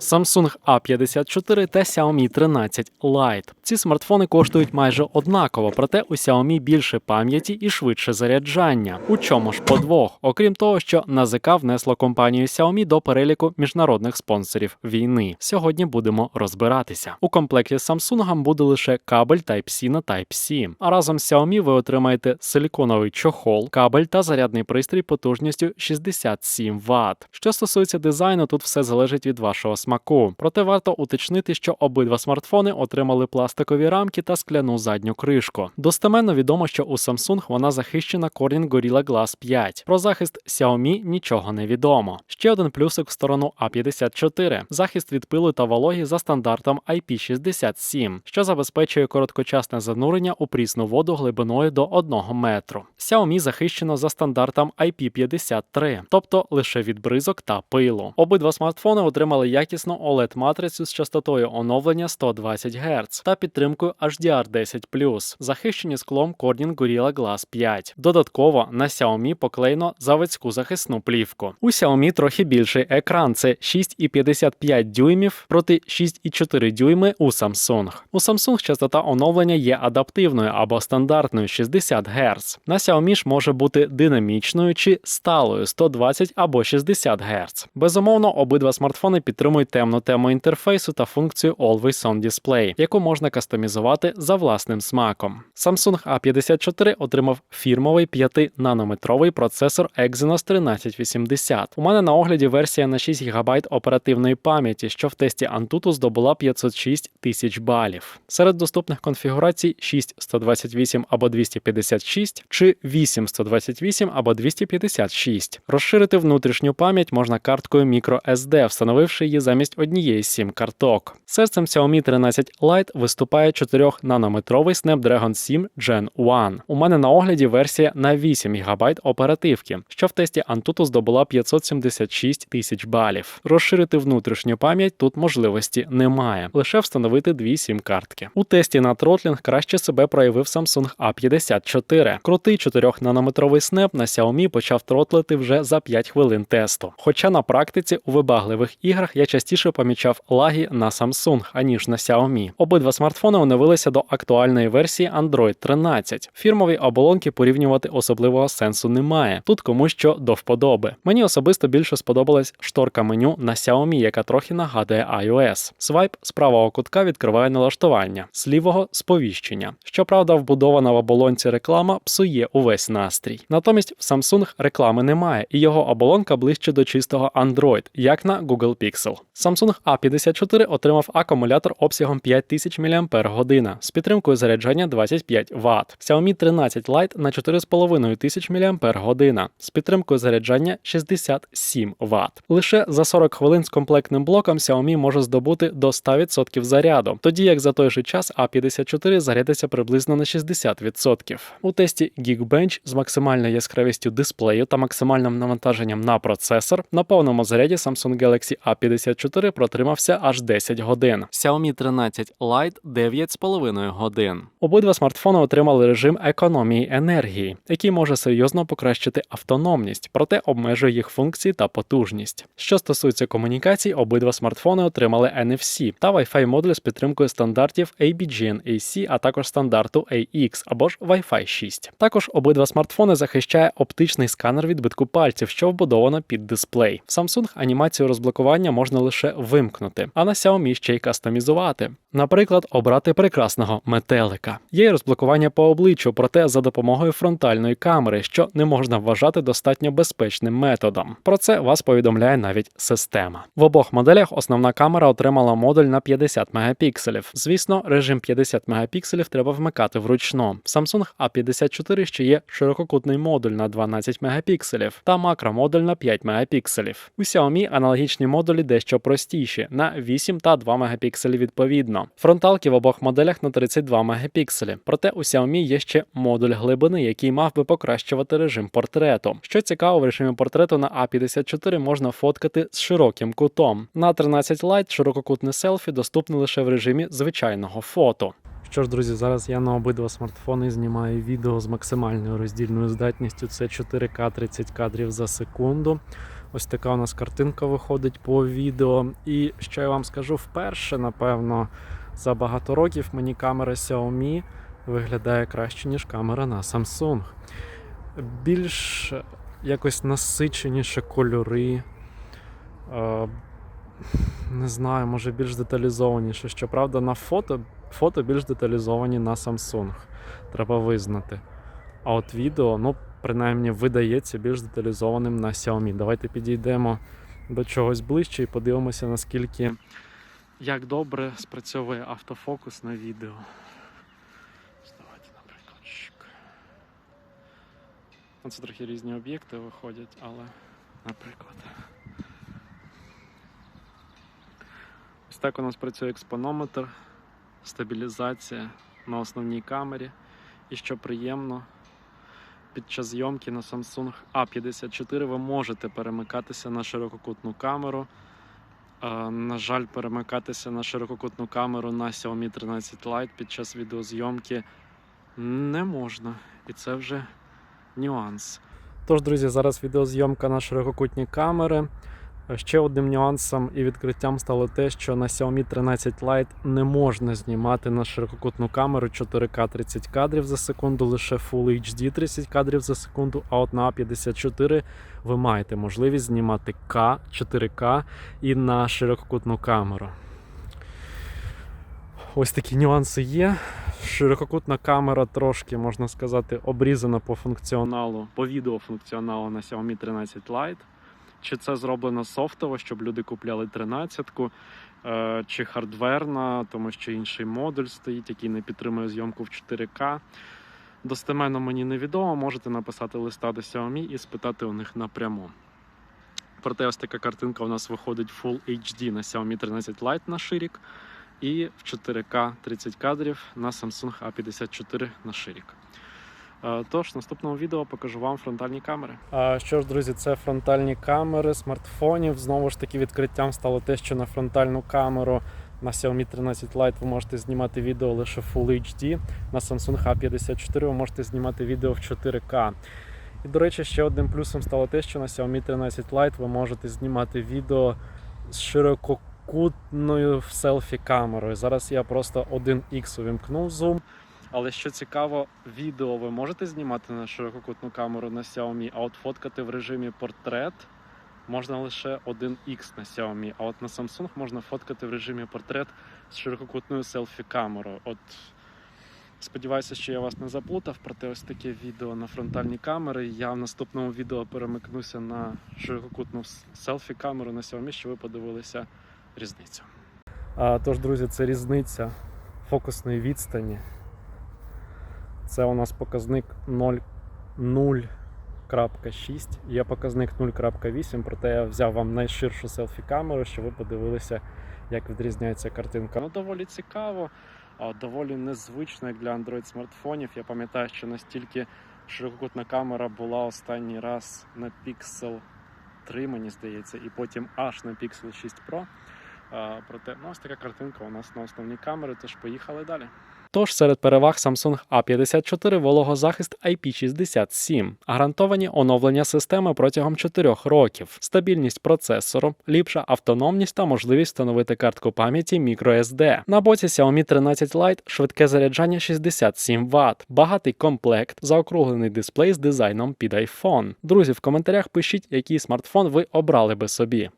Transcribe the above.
Samsung A54 та Xiaomi 13 Lite. Ці смартфони коштують майже однаково, проте у Xiaomi більше пам'яті і швидше заряджання. У чому ж подвох? Окрім того, що НАЗК внесло компанію Xiaomi до переліку міжнародних спонсорів війни. Сьогодні будемо розбиратися. У комплекті з Samsung буде лише кабель Type-C на Type-C. А разом з Xiaomi ви отримаєте силіконовий чохол, кабель та зарядний пристрій потужністю 67 Вт. Що стосується дизайну, тут все залежить від вашого смаку. Проте варто уточнити, що обидва смартфони отримали пластикові рамки та скляну задню кришку. Достеменно відомо, що у Samsung вона захищена Corning Gorilla Glass 5. Про захист Xiaomi нічого не відомо. Ще один плюсик в сторону A54 захист від пилу та вологі за стандартом IP67, що забезпечує короткочасне занурення у прісну воду глибиною до 1 метру. Xiaomi захищено за стандартом IP53, тобто лише від бризок та пилу. Обидва смартфони отримали якісну OLED-матрицю з частотою оновлення 120 Гц та підтримкою HDR10+, захищені склом Corning Gorilla Glass 5. Додатково на Xiaomi поклеєно заводську захисну плівку. У Xiaomi трохи більший екран це 6,55 дюймів проти 6,4 дюйми у Samsung. У Samsung частота оновлення є адаптивною або стандартною 60 Гц. На Xiaomi ж може бути динамічною чи сталою 120 або 60 Гц. Безумовно, обидва смартфони підтримують темну тему інтерфейсу та функцію Always On Display, яку можна кастомізувати за власним смаком. Samsung A54 отримав фірмовий 5-нанометровий процесор Exynos 1380. У мене на огляді версія на 6 ГБ оперативної пам'яті, що в тесті Antutu здобула 506 тисяч балів. Серед доступних конфігурацій 6 128 або 256 чи 8 128 або 256. Розширити внутрішню пам'ять можна карткою microSD, встановивши її замість однієї з сім карток. Серцем Xiaomi 13 Lite виступає 4-нанометровий Snapdragon 7 Gen 1. У мене на огляді версія на 8 ГБ оперативки, що в тесті Antutu здобула 576 тисяч балів. Розширити внутрішню пам'ять тут можливості немає, лише встановити дві сім картки. У тесті на тротлінг краще себе проявив Samsung A54. Крутий 4-нанометровий снеп на Xiaomi почав тротлити вже за 5 хвилин тесту. Хоча на практиці у вибагливих іграх я частіше помічав лаги на Samsung, аніж на Xiaomi. Обидва смартфони оновилися до актуальної версії Android 13. Фірмові оболонки порівнювати особливого сенсу немає. Тут комусь що до вподоби. Мені особисто більше сподобалась шторка меню на Xiaomi, яка трохи нагадує iOS. Свайп з правого кутка відкриває налаштування, з лівого сповіщення. Щоправда, вбудована в оболонці реклама псує увесь настрій. Натомість в Samsung реклами немає, і його оболонка ближче до чистого Android, як на Google Pixel. Samsung A54 отримав акумулятор обсягом 5000 мАч з підтримкою заряджання 25 Вт. Xiaomi 13 Lite на 4500 мАч з підтримкою заряджання 67 Вт. Лише за 40 хвилин з комплектним блоком Xiaomi може здобути до 100% заряду, тоді як за той же час A54 зарядиться приблизно на 60%. У тесті Geekbench з максимальною яскравістю дисплею та максимальним навантаженням на процесор на повному заряді Samsung Galaxy A54 протримався аж 10 годин. Xiaomi 13 Lite 9,5 годин. Обидва смартфони отримали режим економії енергії, який може серйозно покращити автономність, проте обмежує їх функції та потужність. Що стосується комунікацій, обидва смартфони отримали NFC та Wi-Fi модуль з підтримкою стандартів ABGN-AC, а також стандарту AX або ж Wi-Fi 6. Також обидва смартфони захищає оптичний сканер відбитку пальців, що вбудовано під дисплей. В Samsung анімацію розблокування можна лише вимкнути, а на Xiaomi ще й кастомізувати. Наприклад, обрати прекрасного метелика. Є й розблокування по обличчю, проте за допомогою фронтальної камери, що не можна вважати достатньо безпечним методом. Про це вас повідомляє навіть система. В обох моделях основна камера отримала модуль на 50 мегапікселів. Звісно, режим 50 мегапікселів треба вмикати вручну. Samsung A54 ще є ширококутний модуль на 12 мегапікселів та макромодуль на 5 мегапікселів. У Xiaomi аналогічні модулі дещо простіші на 8 та 2 мегапікселі відповідно. Фронталки в обох моделях на 32 мегапікселі. Проте у Xiaomi є ще модуль глибини, який мав би покращувати режим портрету. Що цікаво, в режимі портрету на A54 можна фоткати з широким кутом. На 13 Lite ширококутне селфі доступне лише в режимі звичайного фото. Що ж, друзі, зараз я на обидва смартфони знімаю відео з максимальною роздільною здатністю. Це 4К 30 кадрів за секунду. Ось така у нас картинка виходить по відео. І що я вам скажу вперше, напевно, за багато років мені камера Xiaomi виглядає краще, ніж камера на Samsung. Більш якось насиченіші кольори. Е, не знаю, може більш деталізованіше. Щоправда, на фото, фото більш деталізовані на Samsung. Треба визнати. А от відео, ну, принаймні, видається більш деталізованим на Xiaomi. Давайте підійдемо до чогось ближче і подивимося, наскільки як добре спрацьовує автофокус на відео. Давайте, наприклад. Ну, Це трохи різні об'єкти виходять, але, наприклад. Ось так у нас працює експонометр, стабілізація на основній камері. І що приємно, під час зйомки на Samsung A54 ви можете перемикатися на ширококутну камеру. Е, На жаль, перемикатися на ширококутну камеру на Xiaomi 13 Lite під час відеозйомки не можна. І це вже нюанс. Тож, друзі, зараз відеозйомка на ширококутні камери. Ще одним нюансом і відкриттям стало те, що на Xiaomi 13 Lite не можна знімати на ширококутну камеру 4К 30 кадрів за секунду, лише Full HD 30 кадрів за секунду, а от на A54 ви маєте можливість знімати К 4К і на ширококутну камеру. Ось такі нюанси є. Ширококутна камера трошки, можна сказати, обрізана по функціоналу, по відеофункціоналу на Xiaomi 13 Lite. Чи це зроблено софтово, щоб люди купляли 13-ку, е, чи хардверна, тому що інший модуль стоїть, який не підтримує зйомку в 4К. Достеменно мені невідомо, можете написати листа до Xiaomi і спитати у них напряму. Проте ось така картинка у нас виходить Full HD на Xiaomi 13 Lite на ширік і в 4К 30 кадрів на Samsung A54 на ширік. Е, Тож, в наступному відео покажу вам фронтальні камери. А, що ж, друзі, це фронтальні камери смартфонів. Знову ж таки, відкриттям стало те, що на фронтальну камеру на Xiaomi 13 Lite ви можете знімати відео лише Full HD. На Samsung A54 ви можете знімати відео в 4К. І, до речі, ще одним плюсом стало те, що на Xiaomi 13 Lite ви можете знімати відео з ширококутною селфі-камерою. Зараз я просто 1X увімкнув зум. Але що цікаво, відео ви можете знімати на ширококутну камеру на Xiaomi, а от фоткати в режимі портрет можна лише 1X на Xiaomi, а от на Samsung можна фоткати в режимі портрет з ширококутною селфі-камерою. От сподіваюся, що я вас не заплутав, проте ось таке відео на фронтальні камери. Я в наступному відео перемикнуся на ширококутну селфі-камеру на Xiaomi, щоб ви подивилися різницю. А, тож, друзі, це різниця фокусної відстані. Це у нас показник 0.6, є показник 0.8, проте я взяв вам найширшу селфі-камеру, щоб ви подивилися, як відрізняється картинка. Ну, доволі цікаво, доволі незвично як для Android смартфонів. Я пам'ятаю, що настільки ширококутна камера була останній раз на Pixel 3, мені здається, і потім аж на Pixel 6 Pro. Проте ну, ось така картинка у нас на основній камері, тож поїхали далі. Тож серед переваг Samsung A54 вологозахист IP67, гарантовані оновлення системи протягом 4 років, стабільність процесору, ліпша автономність та можливість встановити картку пам'яті microSD. На боці Xiaomi 13 Lite швидке заряджання 67 Вт, багатий комплект, заокруглений дисплей з дизайном під iPhone. Друзі, в коментарях пишіть, який смартфон ви обрали би собі.